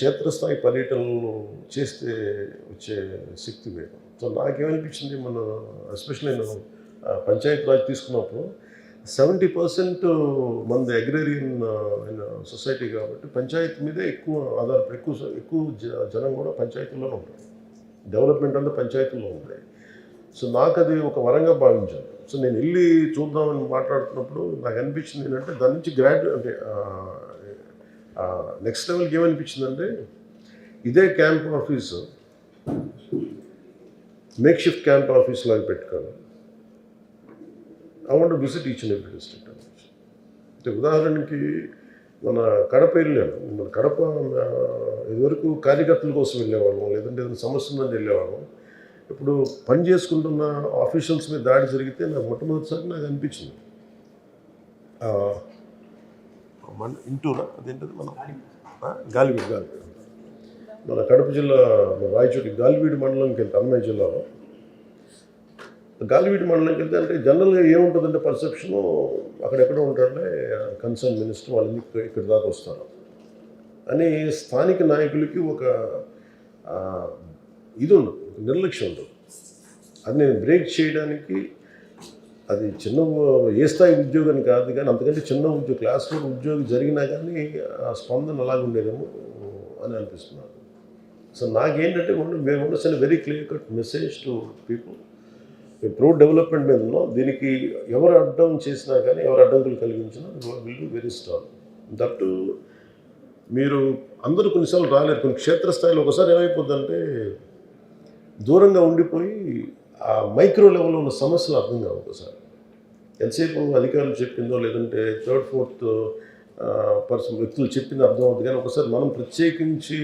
క్షేత్రస్థాయి పర్యటనలు చేస్తే వచ్చే శక్తి వేరు. సో నాకేమనిపించింది మన ఎస్పెషల్లీ నేను పంచాయత్ పంచాయతీ రాజ్ తీసుకున్నప్పుడు సెవెంటీ పర్సెంట్ మనది అగ్రేరియన్ సొసైటీ కాబట్టి పంచాయతీ మీదే ఎక్కువ ఆధారపడి ఎక్కువ ఎక్కువ జ- జనం కూడా పంచాయతీలోనే ఉంటారు. డెవలప్మెంట్ అంతా పంచాయతీలో ఉంటాయి సో నాకు అది ఒక వరంగా భావించాను. సో నేను వెళ్ళి చూద్దామని మాట్లాడుతున్నప్పుడు నాకు అనిపించింది ఏంటంటే దాని నుంచి గ్రాడ్యు అంటే నెక్స్ట్ లెవెల్కి ఏమనిపించిందంటే ఇదే camp office make shift camp office లాగా పెట్టుకోను I want visit each and every district అంటే ఉదాహరణకి మన కడప వెళ్ళాను. మన కడప ఇదివరకు కార్యకర్తల కోసం వెళ్ళేవాళ్ళం. లేదంటే ఏదైనా సమస్య ఉందని వెళ్ళేవాళ్ళం. ఇప్పుడు పని చేసుకుంటున్న ఆఫీషియల్స్ మీద దాడి జరిగితే నాకు మొట్టమొదటిసారి నాకు అనిపించింది. మన ఇంటూరా? అదేంటది మన? గాలివీడు గాలివీడు. మన కడప జిల్లా మన రాయచోటి గాలివీడు మండలంకి వెళ్తే అన్నమయ్య జిల్లాలో గాలివీడి మండలంకి వెళ్తే అంటే జనరల్గా ఏముంటుందంటే పర్సెప్షను? అక్కడెక్కడ ఉంటారంటే కన్సర్న్ మినిస్టర్ వాళ్ళు ఇక్కడ దాకా వస్తారు. అని స్థానిక నాయకులకి ఒక ఇది ఉండదు నిర్లక్ష్యం ఉండదు. అది నేను బ్రేక్ చేయడానికి అది చిన్న ఏ స్థాయి ఉద్యోగం కాదు కానీ అంతకంటే చిన్న ఉద్యోగం క్లాస్ ఫోర్ ఉద్యోగం జరిగినా కానీ ఆ స్పందన అలాగ ఉండేదేమో అని అనిపిస్తున్నాను సో నాకేంటంటే మేము ఉండొచ్చిన very clear cut message to people pro development మీద ఉన్నాం. దీనికి ఎవరు అడ్డం చేసినా కానీ ఎవరు అడ్డంకులు కలిగించినా will be very strong that మీరు అందరూ కొన్నిసార్లు రాలేరు. కొన్ని క్షేత్రస్థాయిలో ఒకసారి ఏమైపోద్దంటే దూరంగా ఉండిపోయి ఆ మైక్రో లెవెల్లో ఉన్న సమస్యలు అర్థం కావు ఒకసారి. ఎంతసేపు అధికారులు చెప్పిందో లేదంటే థర్డ్ ఫోర్త్ పర్సన్ వ్యక్తులు చెప్పింది అర్థం అవుతుంది కానీ ఒకసారి మనం ప్రత్యేకించి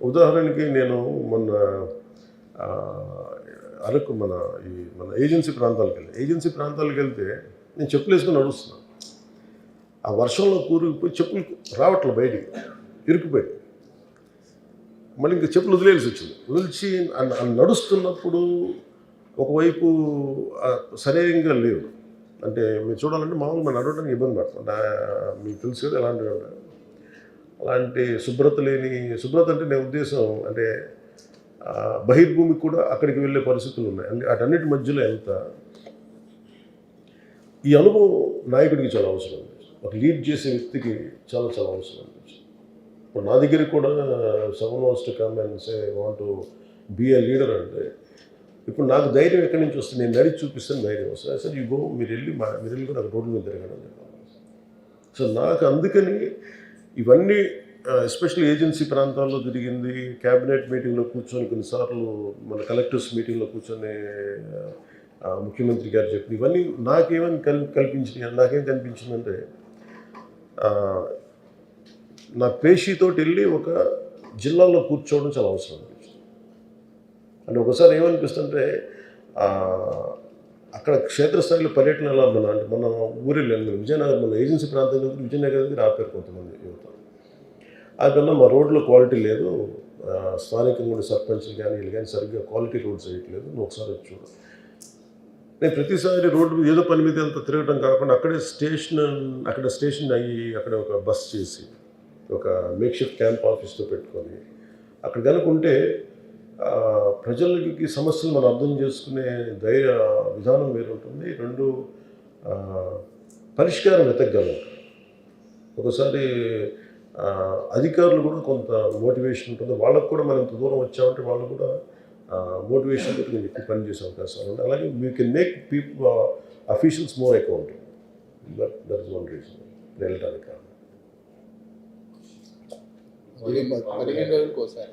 ఉదాహరణకి నేను మొన్న అరకు మన ఈ మన ఏజెన్సీ ప్రాంతాలకు వెళ్ళి ఏజెన్సీ ప్రాంతాలకు వెళ్తే నేను చెప్పులు వేసుకొని నడుస్తున్నాను. ఆ వర్షంలో కూరుకుపోయి చెప్పులు రావట్లే బయటికి ఇరుకుపోయి మళ్ళీ ఇంకా చెప్పులు వదిలేయాల్సి వచ్చింది. వదిలిచి నడుస్తున్నప్పుడు ఒకవైపు ఆ, సరైనగా లేవు. అంటే మీరు చూడాలంటే మామూలు మనం నడవడానికి ఇబ్బంది పడుతుంది మీకు తెలుసు కదా ఎలాంటివి ఉంటాయి అలాంటి శుభ్రత లేని శుభ్రత అంటే నేను ఉద్దేశం అంటే బహిర్భూమికి కూడా అక్కడికి వెళ్ళే పరిస్థితులు ఉన్నాయి. అంటే అటన్నిటి మధ్యలో ఎంత? ఈ అనుభవం నాయకుడికి చాలా అవసరం. ఒక లీడ్ చేసే వ్యక్తికి చాలా చాలా అవసరం అనిపించింది ఇప్పుడు నా దగ్గరికి కూడా seven wants to come and say want to be a leader అంటే ఇప్పుడు నాకు ధైర్యం ఎక్కడి నుంచి వస్తుంది? నేను నడిచి చూపిస్తాను ధైర్యం వస్తుంది. సార్ ఇగో మీరు వెళ్ళి మా మీరు వెళ్ళి కూడా రోడ్డు మీద తిరగడం సో నాకు అందుకని ఇవన్నీ ఎస్పెషల్లీ ఏజెన్సీ ప్రాంతాల్లో తిరిగింది క్యాబినెట్ మీటింగ్లో కూర్చొని కొన్నిసార్లు మన కలెక్టర్స్ మీటింగ్లో కూర్చొని ముఖ్యమంత్రి గారు చెప్పిన ఇవన్నీ నాకేమని కల్ కల్పించినాయి? నాకేం కనిపించిందంటే నా పేషీతోటి వెళ్ళి ఒక జిల్లాలో కూర్చోవడం చాలా అవసరం. అనిపించింది అంటే ఒకసారి ఏమనిపిస్తుంటే అక్కడ క్షేత్రస్థాయిలో పర్యటన ఎలా మన అంటే మన ఊరిలో విజయనగరం మన ఏజెన్సీ ప్రాంతం దగ్గర విజయనగరం దగ్గర ఆపారు కొంతమంది యువత. ఆ మా రోడ్లో క్వాలిటీ లేదు. స్థానికంగా ఉండే సర్పంచ్లు కానీ వీళ్ళు కానీ సరిగ్గా క్వాలిటీ రోడ్స్ వేయట్లేదు. నువ్వు ఒకసారి వచ్చి చూడు. నేను ప్రతిసారి రోడ్డు ఏదో పని మీద అంత తిరగడం కాకుండా అక్కడే స్టేషన్ అక్కడ స్టేషన్ అయ్యి అక్కడ ఒక బస్ చేసి ఒక మేక్షిఫ్ట్ క్యాంప్ ఆఫీస్తో పెట్టుకొని అక్కడ కనుక ఉంటే ప్రజలకి సమస్యలు మనం అర్థం చేసుకునే ధైర్య విధానం వేరుంటుంది రెండు పరిష్కారం వెతకగలం. ఒకసారి అధికారులు కూడా కొంత మోటివేషన్ ఉంటుంది. వాళ్ళకు కూడా మనం ఇంత దూరం వచ్చామంటే వాళ్ళు కూడా మోటివేషన్ తోటి కొంచెం ఎక్కువ పనిచేసే అవకాశాలు ఉంటాయి అలాగే we can make people officials more account that that is one reason వెళ్ళటానికి కారణం. పదిహేను ఒకసారి.